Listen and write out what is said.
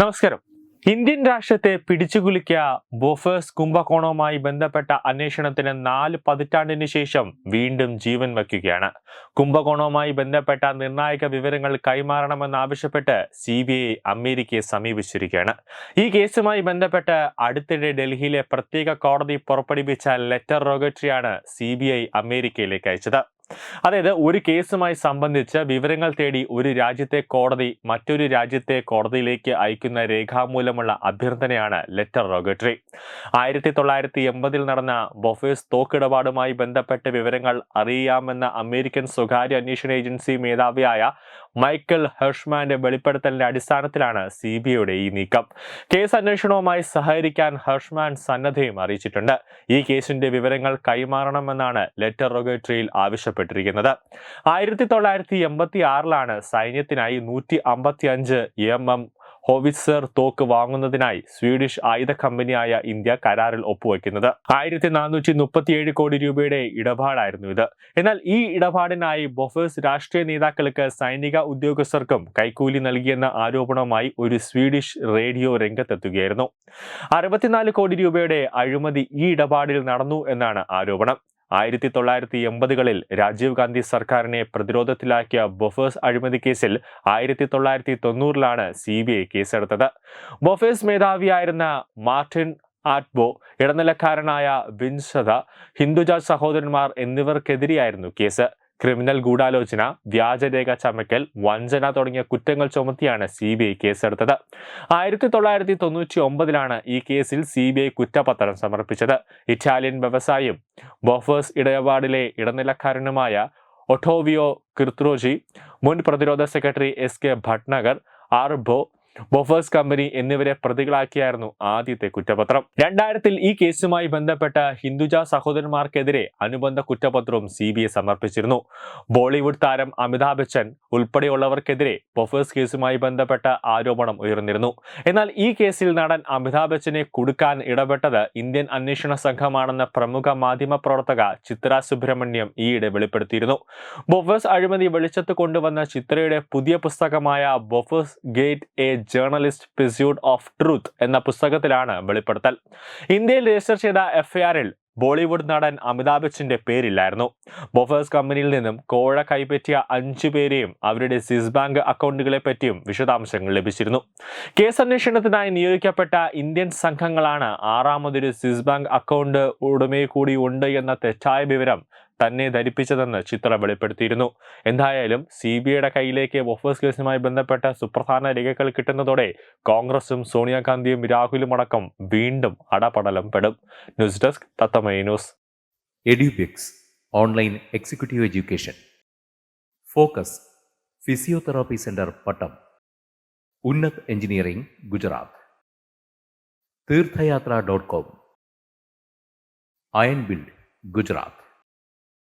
നമസ്കാരം. ഇന്ത്യൻ രാഷ്ട്രത്തെ പിടിച്ചുകുലുക്കിയ ബോഫേഴ്സ് കുംഭകോണവുമായി ബന്ധപ്പെട്ട അന്വേഷണത്തിന് നാല് പതിറ്റാണ്ടിന് ശേഷം വീണ്ടും ജീവൻ വയ്ക്കുകയാണ്. കുംഭകോണവുമായി ബന്ധപ്പെട്ട നിർണായക വിവരങ്ങൾ കൈമാറണമെന്നാവശ്യപ്പെട്ട് സി ബി ഐ അമേരിക്കയെ സമീപിച്ചിരിക്കുകയാണ്. ഈ കേസുമായി ബന്ധപ്പെട്ട് അടുത്തിടെ ഡൽഹിയിലെ പ്രത്യേക കോടതി പുറപ്പെടുവിച്ച ലെറ്റർ റോഗട്രിയാണ് സി ബി ഐ അമേരിക്കയിലേക്ക് അയച്ചത്. അതായത് ഒരു കേസുമായി സംബന്ധിച്ച് വിവരങ്ങൾ തേടി ഒരു രാജ്യത്തെ കോടതി മറ്റൊരു രാജ്യത്തെ കോടതിയിലേക്ക് അയക്കുന്ന രേഖാമൂലമുള്ള അഭ്യർത്ഥനയാണ് ലെറ്റർ റോഗട്രി ആയിരത്തി തൊള്ളായിരത്തി എൺപതിൽ നടന്ന ബൊഫേസ് തോക്കിടപാടുമായി ബന്ധപ്പെട്ട വിവരങ്ങൾ അറിയാമെന്ന അമേരിക്കൻ സ്വകാര്യ അന്വേഷണ ഏജൻസി മേധാവിയായ മൈക്കൽ ഹെർഷ്മാന്റെ വെളിപ്പെടുത്തലിന്റെ അടിസ്ഥാനത്തിലാണ് സി ബി ഐയുടെ ഈ നീക്കം. കേസ് അന്വേഷണവുമായി സഹകരിക്കാൻ ഹെർഷ്മാൻ സന്നദ്ധയും അറിയിച്ചിട്ടുണ്ട്. ഈ കേസിന്റെ വിവരങ്ങൾ കൈമാറണമെന്നാണ് ലെറ്റർ റൊഗേറ്ററിയിൽ ആവശ്യപ്പെട്ടിരിക്കുന്നത് ആയിരത്തി തൊള്ളായിരത്തി എൺപത്തി ആറിലാണ് സൈന്യത്തിനായി നൂറ്റി അമ്പത്തി അഞ്ച് എം എം ഹോവിറ്റ്സർ തോക്ക് വാങ്ങുന്നതിനായി സ്വീഡിഷ് ആയുധ കമ്പനിയായ ഇന്ത്യ കരാറിൽ ഒപ്പുവെക്കുന്നത്. ആയിരത്തി നാനൂറ്റി മുപ്പത്തിയേഴ് കോടി രൂപയുടെ ഇടപാടായിരുന്നു ഇത്. എന്നാൽ ഈ ഇടപാടിനായി ബൊഫേഴ്സ് രാഷ്ട്രീയ നേതാക്കൾക്ക് സൈനിക ഉദ്യോഗസ്ഥർക്കും കൈക്കൂലി നൽകിയെന്ന ആരോപണവുമായി ഒരു സ്വീഡിഷ് റേഡിയോ രംഗത്തെത്തുകയായിരുന്നു. അറുപത്തിനാല് കോടി രൂപയുടെ അഴിമതി ഈ ഇടപാടിൽ നടന്നു എന്നാണ് ആരോപണം. ആയിരത്തി തൊള്ളായിരത്തി എൺപതുകളിൽ രാജീവ് ഗാന്ധി സർക്കാരിനെ പ്രതിരോധത്തിലാക്കിയ ബൊഫേഴ്സ് അഴിമതി കേസിൽ ആയിരത്തി തൊള്ളായിരത്തി തൊണ്ണൂറിലാണ് സി ബി ഐ കേസെടുത്തത്. ബൊഫേഴ്സ് മേധാവിയായിരുന്ന മാർട്ടിൻ ആറ്റ്ബോ ഇടനിലക്കാരനായ വിൻസത ഹിന്ദുജ സഹോദരന്മാർ എന്നിവർക്കെതിരെയായിരുന്നു കേസ്. ക്രിമിനൽ ഗൂഢാലോചന വ്യാജരേഖ ചമയ്ക്കൽ വഞ്ചന തുടങ്ങിയ കുറ്റങ്ങൾ ചുമത്തിയാണ് സി ബി ഐ കേസെടുത്തത്. ആയിരത്തി തൊള്ളായിരത്തി തൊണ്ണൂറ്റി ഒമ്പതിലാണ് ഈ കേസിൽ സി ബി ഐ കുറ്റപത്രം സമർപ്പിച്ചത്. ഇറ്റാലിയൻ വ്യവസായിയും ബോഫേഴ്സ് ഇടപാടിലെ ഇടനിലക്കാരനുമായ ഒട്ടോവിയോ കിർത്രോജി മുൻ പ്രതിരോധ secretary S K Bhatnagar Ardbo Bofors company എന്നിവരെ പ്രതികളാക്കിയായിരുന്നു ആദ്യത്തെ കുറ്റപത്രം. രണ്ടായിരത്തിൽ ഈ കേസുമായി ബന്ധപ്പെട്ട ഹിന്ദുജ സഹോദരന്മാർക്കെതിരെ അനുബന്ധ കുറ്റപത്രവും സി ബി ഐ സമർപ്പിച്ചിരുന്നു. ബോളിവുഡ് താരം അമിതാഭ് ബച്ചൻ ഉൾപ്പെടെയുള്ളവർക്കെതിരെ ബൊഫേഴ്സ് കേസുമായി ബന്ധപ്പെട്ട ആരോപണം ഉയർന്നിരുന്നു. എന്നാൽ ഈ കേസിൽ നടൻ അമിതാഭ് ബച്ചനെ കൊടുക്കാൻ ഇടപെട്ടത് ഇന്ത്യൻ അന്വേഷണ സംഘമാണെന്ന പ്രമുഖ മാധ്യമ പ്രവർത്തക ചിത്ര സുബ്രഹ്മണ്യം ഈയിടെ വെളിപ്പെടുത്തിയിരുന്നു. ബൊഫേഴ്സ് അഴിമതി വെളിച്ചത്ത് കൊണ്ടുവന്ന ചിത്രയുടെ പുതിയ പുസ്തകമായ Bofors gate a journalist pursuit of truth എന്ന പുസ്തകത്തിലാണ് വെളിപ്പെടുത്തൽ. ഇന്ത്യയിൽ രജിസ്റ്റർ ചെയ്ത എഫ്ഐആറിൽ ബോളിവുഡ് നടൻ അമിതാഭ് ബച്ചന്റെ പേരില്ലായിരുന്നു. ബൊഫേഴ്സ് കമ്പനിയിൽ നിന്നും കോഴ കൈപ്പറ്റിയ അഞ്ചു പേരെയും അവരുടെ സ്വിസ് ബാങ്ക് അക്കൗണ്ടുകളെ പറ്റിയും വിശദാംശങ്ങൾ ലഭിച്ചിരുന്നു. കേസ് അന്വേഷണത്തിനായി നിയോഗിക്കപ്പെട്ട ഇന്ത്യൻ സംഘങ്ങളാണ് ആറാമതൊരു സ്വിസ് ബാങ്ക് അക്കൗണ്ട് ഉടമയെ കൂടി ഉണ്ട് എന്ന തെറ്റായ വിവരം തന്നെ ധരിപ്പിച്ചതെന്ന് ചിത്ര വെളിപ്പെടുത്തിയിരുന്നു. എന്തായാലും സി ബി ഐയുടെ കയ്യിലേക്ക് ബൊഫേഴ്സ് കേസുമായി ബന്ധപ്പെട്ട സുപ്രധാന രേഖകൾ കിട്ടുന്നതോടെ കോൺഗ്രസും സോണിയാഗാന്ധിയും രാഹുലും അടക്കം വീണ്ടും അടപടലം പെടും. News desk തത്തമയ news. Edubix online executive education. Focus physiotherapy centre Pattom. Unnat engineering Gujarat. Theerthayathra dot com. Iron build Gujarat.